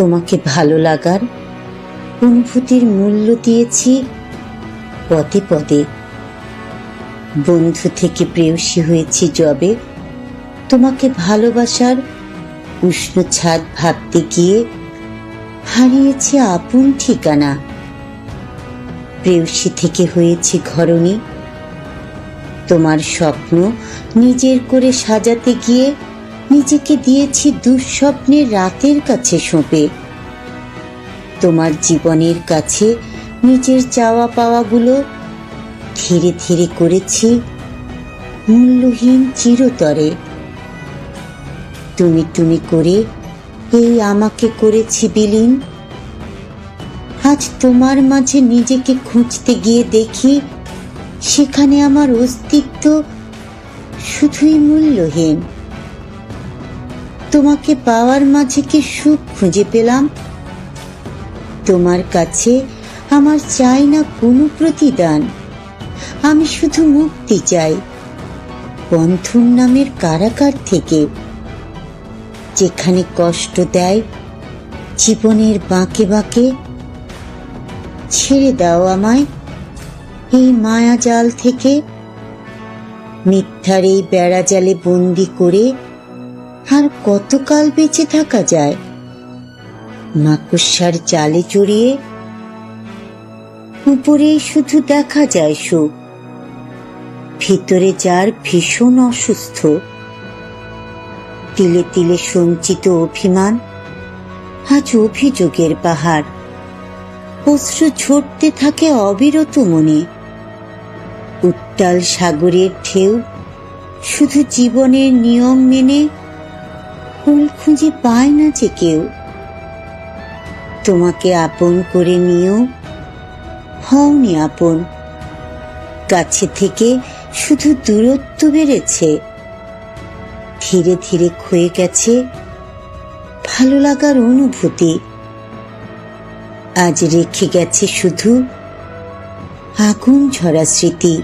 তোমাকে ভালো লাগার অনুভূতির মূল্য দিয়েছি পদে পদে। বন্ধু থেকে প্রেয়সী হয়েছি যবে তোমাকে ভালোবাসার উষ্ণ ছাদ ভাবতে গিয়ে হারিয়েছি আপন ঠিকানা। প্রেয়সী থেকে হয়েছি ঘরণী। তোমার স্বপ্ন নিজের করে সাজাতে গিয়ে নিজেকে দিয়েছি দুঃস্বপ্নের রাতের কাছে সঁপে। তোমার জীবনের কাছে নিজের চাওয়া পাওয়াগুলো ধীরে ধীরে করেছি মূল্যহীন চিরতরে। তুমি তুমি করে এই আমাকে করেছি বিলীন। আজ তোমার মাঝে নিজেকে খুঁজতে গিয়ে দেখি সেখানে আমার অস্তিত্ব শুধুই মূল্যহীন। তোমাকে পাওয়ার মাঝে কি সুখ খুঁজে পেলাম? তোমার কাছে আমার চাই না কোনো প্রতিদান। আমি শুধু মুক্তি চাই বন্ধন নামের কারাগার থেকে। যেখানে কষ্ট দেয়, জীবনের বাঁকে বাঁকে। ছেড়ে দাও আমায় এই মায়া জাল থেকে। মিথ্যার এই বেড়া জালে বন্দি করে আর কতকাল বেঁচে থাকা যায়? মাকড়সার জালে জড়িয়ে উপরে শুধু দেখা যায় সুখ। ভিতরে যার ভীষণ অসুস্থ। তিলে তিলে সঞ্চিত অভিমান, আজ অভিযোগের পাহাড়। অশ্রু ঝরতে থাকে অবিরত মনে। উত্তাল সাগরের ঢেউ শুধু জীবনের নিয়ম মেনে ফুল খুঁজে পায় না যে কেউ। তোমাকে আপন করে নিয়েও হওনি আপন। কাছে থেকে শুধু দূরত্ব বেড়েছে। ধীরে ধীরে ক্ষয়ে গেছে ভালো লাগার অনুভূতি। আজ রেখে গেছে শুধু আগুন ঝরা স্মৃতি।